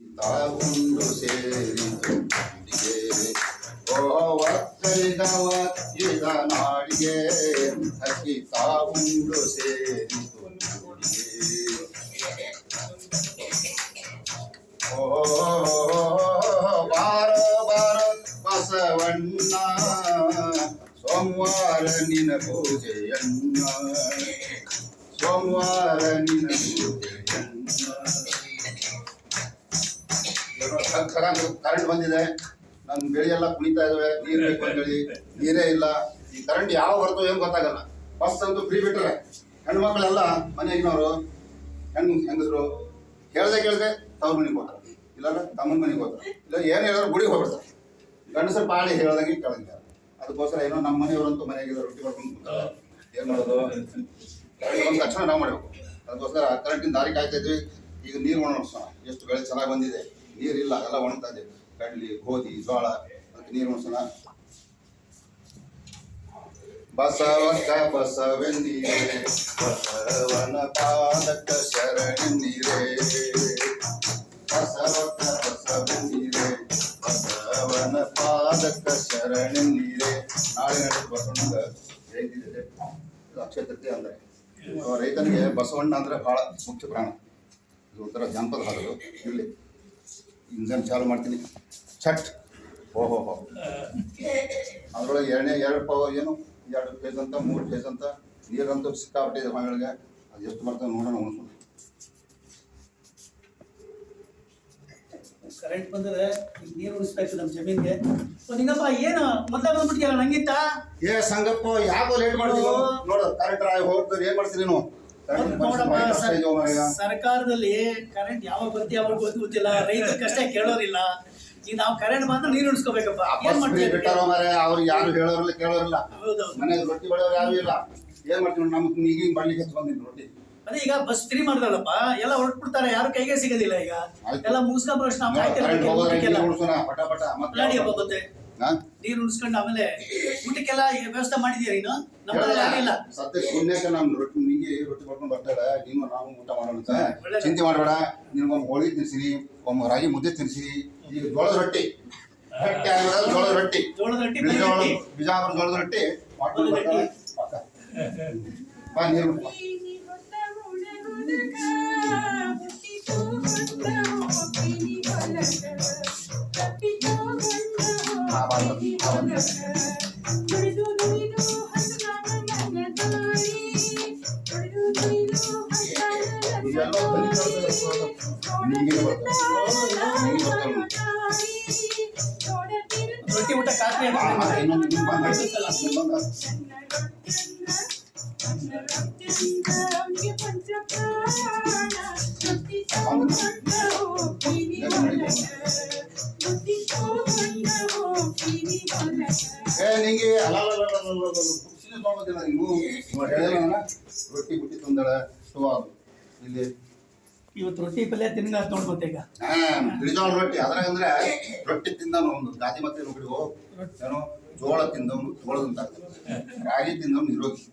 ತಾವುಂಡು ಸೇರಿತು ಗುಡಿಗೆ ಓ ಒಕ್ಕಲಿಗವ ಇದ ನಾಡಿಗೆ ಹಕ್ಕಿ ತಾವುಂಡು ಸೇರಿತು ಗುಡಿಗೆ ಓ ಬಾರ ಬಾರ ಬಸವಣ್ಣ ಸೋಮವಾರ ನಿನ ಪೂಜೆಯನ್ನ ಸೋಮವಾರ ನಿನ ಪೂಜೆಯನ್ನ ಕರೆಂಟ್ ಬಂದಿದೆ. ನನ್ನ ಬೆಳೆ ಎಲ್ಲ ಕುಣಿತಾ ಇದಾವೆ, ನೀರು ಬೇಕು ಅಂತೇಳಿ ನೀರೇ ಇಲ್ಲ. ಈ ಕರೆಂಟ್ ಯಾವ ಬರ್ತೋ ಏನು ಗೊತ್ತಾಗಲ್ಲ. ಬಸ್ ಅಂತೂ ಫ್ರೀ ಬಿಟ್ಟರೆ ಹೆಣ್ಮಕ್ಳೆಲ್ಲ ಮನೆಗಿನವರು ಹೆಣ್ಣು ಹೆಂಗಸರು, ಹೇಳ್ದೆ ಕೇಳ್ದೆ ತವ್ರ ಮನೆಗೆ ಹೋಗ್ತಾರೆ. ಇಲ್ಲಾಂದ್ರೆ ತಮ್ಮನ ಮನೆಗೆ ಹೋಗ್ತಾರೆ. ಇಲ್ಲ ಏನು ಹೇಳಿದ್ರು ಗುಡಿಗೆ ಹೋಗ್ಬಿಡ್ತಾರೆ. ಗಂಡಸರು ಪಾಳಿ ಹೇಳ್ದಂಗೆ ಕೇಳಂಗಿಲ್ಲ ಅದಕ್ಕೋಸ್ಕರ ಏನೋ ನಮ್ಮ ಮನೆಯವರಂತೂ ಮನೆಗೆ ರೊಟ್ಟಿ ಮಾಡ್ಕೊಂಡು ಏನು ಮಾಡೋದು? ಒಂದು ತಕ್ಷಣ ನಾವು ಮಾಡಬೇಕು. ಅದಕ್ಕೋಸ್ಕರ ಕರೆಂಟಿನ ದಾರಿ ಕಾಯ್ತಾ ಇದ್ವಿ. ಈಗ ನೀರು ಒಣಗಿಸೋಣ ಎಷ್ಟು ಬೆಳೆ ಚೆನ್ನಾಗಿ ಬಂದಿದೆ. ನೀರಿಲ್ಲ ಎಲ್ಲ ಒಣಗ್ತಾ ಇದೆ ಕಡ್ಲಿ ಗೋಧಿ ಜೋಳ ಅದಕ್ಕೆ ನೀರು ಉಣಿಸೋಣ. ಬಸವಕ್ಕ ಬಸವೆಂದಿರೆ ಬಸವನ ಪಾದಕ ಶರಣೆಂದಿರೆ. ಬಸವಕ್ಕ ಬಸವೆಂದಿರೆ ಬಸವನ ಪಾದಕ ಶರಣೆಂದಿರೆ. ನಾಳೆ ನಡೆದು ಬಸವಣ್ಣಗ ಜಯಂತಿ ಇದೆ ಅಕ್ಷಯ ತೃತೀಯ ಅಂದ್ರೆ ರೈತನಿಗೆ ಬಸವಣ್ಣ ಅಂದ್ರೆ ಬಹಳ ಮುಖ್ಯ ಪ್ರಾಣ. ಇದು ಒಂಥರ ಜಾನಪದ ಹಾಡು. ಇಲ್ಲಿ ಇಂಜನ್ ಚಾಲು ಮಾಡ್ತೀನಿ. ಛಟ್. ಓಹೋ ಹೋ ಅದರೊಳಗೆ ಎರಡನೇ ಎರಡು ಪವರ್ ಏನು? ಎರಡು ಫೇಸ್ ಅಂತ ಮೂರು ಫೇಸ್ ಅಂತ. ನೀರಂತೂ ಸಿಕ್ಕಾಪಟ್ಟಿದೆ ಮನೆಗಳಿಗೆ ಅದು ಎಷ್ಟು ಬರ್ತದೆ ನೋಡೋಣ ಉಣಿಸೋಣ ಕರೆಂಟ್ ಬಂದರೆ ನೀರು ಉಳಿಸ್ಬೇಕು ನಮ್ಮ ಜಮೀನ್ಗೆ. ಓ, ನಿಂಗಪ್ಪ ಏನು? ಮೊದ್ಲೇ ಬಂದ್ಬಿಟ್ಟಿಯಲ್ಲ ನಂಗಿತ್ತ? ಏ ಸಂಗಪ್ಪ ಯಾಕೋ ಲೇಟ್ ಮಾಡ್ತೀವಿ ನೋಡು ಕರೆಕ್ಟ್ ಹೋಗ್ತಾರೆ ಏನು ಮಾಡ್ತೀನಿ ನೀವು ಸರ್ಕಾರದಲ್ಲಿ ಕರೆಂಟ್ ಯಾವಾಗ ಬರ್ತಿ ಯಾವಾಗ ಗೊತ್ತು ಗೊತ್ತಿಲ್ಲ. ರೈತರ ಕಷ್ಟ ಕೇಳೋರಿಲ್ಲ. ಈಗ ನಾವು ಕರೆಂಟ್ ಬಂದ್ರೆ ನೀರು ಉಣಿಸ್ಕೋಬೇಕಪ್ಪ. ಏನ್ ಮಾಡ್ತೀವಿ ಬಿಟ್ಟಾರೋ ಮಾರೆ ಅವ್ರು ಯಾರು ಹೇಳೋರಿಲ್ಲ ಕೇಳೋರಿಲ್ಲ. ಮನೆಗೆ ರೊಟ್ಟಿ ಬಡಿಯೋರು ಯಾರು ಇಲ್ಲ. ಏನ್ ಮಾಡ್ತೀವಿ ನಮ್ಗೆ ಈಗಿನ ಬರ್ಲಿಕ್ಕೆ ಬಂದಿನಿ ರೊಟ್ಟಿ. ಅದೇ ಈಗ ಬಸ್ ಫ್ರೀ ಮಾಡ್ದಲ್ಲಪ್ಪ. ಎಲ್ಲ ಹೊರಟ್ಬಿಡ್ತಾರೆ ಯಾರು ಕೈಗೆ ಸಿಗೋದಿಲ್ಲ ಈಗ. ಎಲ್ಲ ಮುಗಿಸ್ಕೊಂಡ್ ಪ್ರಶ್ನೆ ಪಟ ಪಟ ಮತ್ತೆ? ನೀರು ಉಳಿಸ್ಕೊಂಡು ಆಮೇಲೆ ಊಟಕ್ಕೆಲ್ಲ ಈ ವ್ಯವಸ್ಥೆ ಮಾಡಿದೀಯ ನೀನು ನಮ್ಮಲ್ಲಿ ಆಗಿಲ್ಲ ಸದ್ಯಕ್ಕೆ ಪುಣ್ಯಕ್ಕೆ ನಾನು ರೊಟ್ಟಿ ನಿಂಗೆ ರೊಟ್ಟಿ ಮಾಡ್ಕೊಂಡು ಬರ್ತಾಳೆ ನೀನು ನಾವು ಊಟ ಮಾಡೋಣ ಅಂತ ಒಳ್ಳೆದು. ಚಿಂತೆ ಮಾಡಬೇಡ ನಿನಗೊಮ್ಮೆ ಹೋಳಿಗೆ ತಿನ್ಸಿರಿ ಒಮ್ಮೆ ರಾಗಿ ಮುದ್ದೆ ತಿನ್ಸಿರಿ ಈಗ ಜೋಳದ ರೊಟ್ಟಿ ಗಟ್ಟಿ ಆಗಿರೋದು ಜೋಳದ ರೊಟ್ಟಿ ಜೋಳದ ರೊಟ್ಟಿ ಬಿಳಿ ಜೋಳ ರೊಟ್ಟಿ. ಬಿಜಾಪುರ ಜೋಳದ ರೊಟ್ಟಿ ಮಾಡ್ಕೊಂಡು ಬರ್ತಾಳೆ ಪಕ್ಕ. ಬಾ ನೀರು ಬಿಡು. ರೊಟ್ಟಿ ಊಟ ಖಾತ್ರಿ ಆ, ರೊಟ್ಟಿ ಬುಟ್ಟಿ ಇಲ್ಲಿ ಇವತ್ತು ರೊಟ್ಟಿ ಪಲ್ಯ ತಿನ್ನ ನೋಡ್ಬೋದೀಗ ಬಂತೆ ಈಗ? ಬಿಳಿಜೋಳ ರೊಟ್ಟಿ. ಅದ್ರಾಗ ಅಂದ್ರೆ ರೊಟ್ಟಿ ತಿಂದವನು ಒಂದು ಗಾದಿ ಮತ್ತೆ ಹುಡುಗರು. ಏನೋ? ಜೋಳ ತಿಂದವನು ಜೋಳದಂತ ರಾಗಿ ತಿಂದವನು ನಿರೋಗಿ.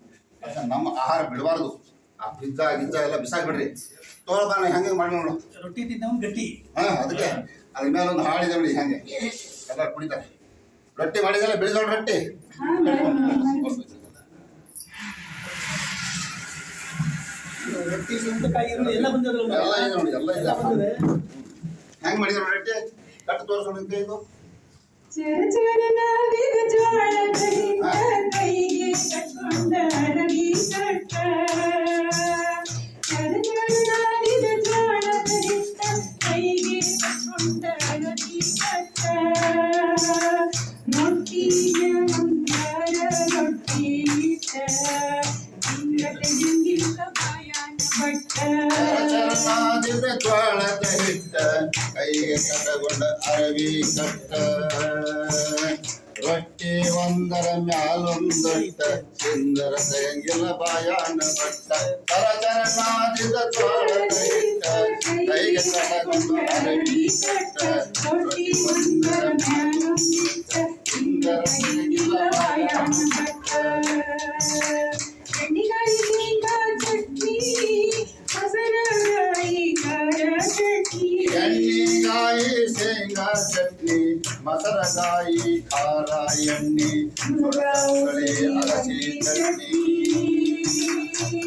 ನಮ್ಮ ಆಹಾರ ಬಿಡಬಾರ್ದು. ಆ ಪಿಜ್ಜಾ ಗಿಜ್ಜಾ ಎಲ್ಲ ಬಿಸಾಕ್ಬಿಡ್ರಿ. ತೋಳದಾನ ಹೆಂಗೆ ಮಾಡಿ ನೋಡು. ರೊಟ್ಟಿ ತಿಂದವನು ಗಟ್ಟಿ. ಹಾ ಅದಕ್ಕೆ. ಅದ್ರ ಮೇಲೆ ಒಂದು ಹಾಡಿದೆ ಬಿಡಿ ಹೆಂಗೆ ಎಲ್ಲ ಕುಡಿತಾರೆ. ರೊಟ್ಟಿ ಮಾಡಿದಲ್ಲ ಬಿಳಿಜೋಳ ರೊಟ್ಟಿ. ಈರುಳ್ಳಿ ಎಲ್ಲ ಬಂದಿದ್ರಲ್ಲ ಎಲ್ಲ ಇದೆ ನೋಡಿ ಎಲ್ಲ ಇದೆ. ಬಂದಿದೆ. ಹೆಂಗ್ ಮಾಡಿದ್ರು ರೊಟ್ಟಿ ಕಟ್ಟು ತೋರಿಸೋಣ ಇದು ಚರ ಚರ ಕೈಗೆ ಕಟಗೊಂಡ ಅರವಿ ಕಟ್ಟ ರೊಟ್ಟಿ ಒಂದರ ಮ್ಯಾಲೊಂದೊಟ್ಟ ಸುಂದರ ತೆಂಗಿಲ ಬಾಯಾನ ಬಟ್ಟ ಚರ ಚರನಾದಿದ ಜ್ವಾಳದ ಹಿಟ್ಟ ಕೈಗೆ ಕಟಗೊಂಡ ಅರವಿ ಕಟ್ಟ ರೊಟ್ಟಿ ಒಂದರ ಮ್ಯಾಲೊಂದೊಟ್ಟ ಚಟ್ನಿ ಮಸರಕಾಯಿ ಖಾರ ಎಣ್ಣೆ ಮುಳಗಾಯಿ ಅಗಸಿ ಚಟ್ನಿ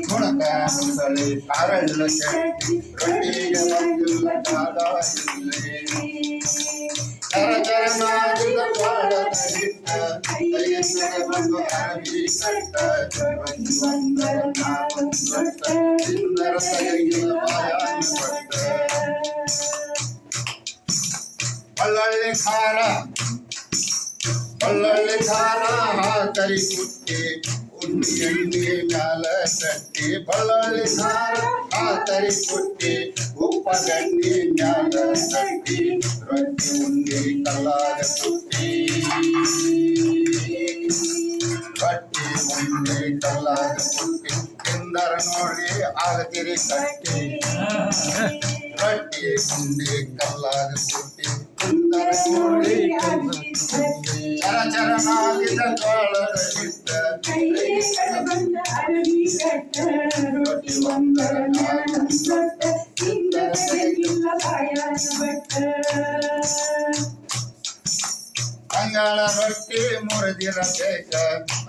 ಮುಣಕ ಮುಸಳಿ ಕಾರಳ್ಳ ಚಟ್ನಿ ರೊಟ್ಟಿಗೆ ಬಂದಿಲ್ಲ ಕಾಲ ಇಲ್ಲೇ ಕರ ಕರ ನಾದಿದ ಜ್ವಾಳದ ಹಿಟ್ಟ ಕೈಯಿಂದ ಬಂದು ಅರಬಿ ಕಟ್ಟ ರೊಟ್ಟಿ ಒಂದರ ನಾವೊಂದು ರೊಟ್ಟ ತಿಂದರ ತಗಗಿನ ಬಾಯಾನ ಪಟ್ಟ பல்லள்ளிக்காரா பல்லள்ளிக்காரா கறி குட்டி உண்டி எண்ணி மேல தட்டி பல்லள்ளிக்காரா கறி குட்டி உப்ப கண்ணி மேல தட்டி ரொட்டி உண்டி கல்லாத குட்டி கட்டி உண்டி கல்லாத குட்டி கிந்தர நோடி ஆகத்திரி கட்டி கட்டி உண்டி கல்லாத குட்டி ಉಂಡಿ ಕಲ್ಲಾಗ ಕುಟ್ಟಿ ತಿಂದರ ನೋಡಿ ಚರ ಚರ ನಾದಿದ ಜ್ವಾಳದ ಹಿಟ್ಟ ರೊಟ್ಟಿ ಒಂದರ ನಾನೊಂದೊಟ್ಟ ತಿಂದರ ತೆಗಿಲ್ಲ ಬಾಯಾನ ಬಟ್ಟ ಅಂಗಾಳ ರೊಟ್ಟಿ ಮುರಿದಿರಬೇಕ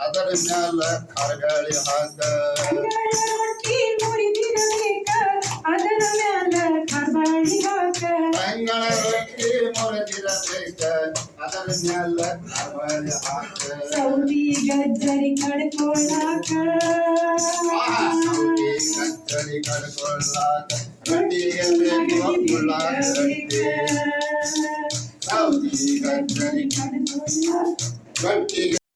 ಅದರ ಮ್ಯಾಲ ಖಾರಗಾಳಿ ಹಾಕ ಸೌದಿ ಗಜ್ಜರಿ ಕಡ್ಕೊಳಾಕ ಆಹಾ, ಸೌದಿ ಕತ್ತರಿ ಕಡ್ಕೊಳ್ಳಾಕ ರೊಟ್ಟಿಗೆ ಬೇಕು ಉಳ್ಳಾಗಡ್ಡಿ ಸೌದಿ ಕತ್ತರಿ ಕಡ್ಕೊಳಾಕ ರೊಟ್ಟಿಗೆ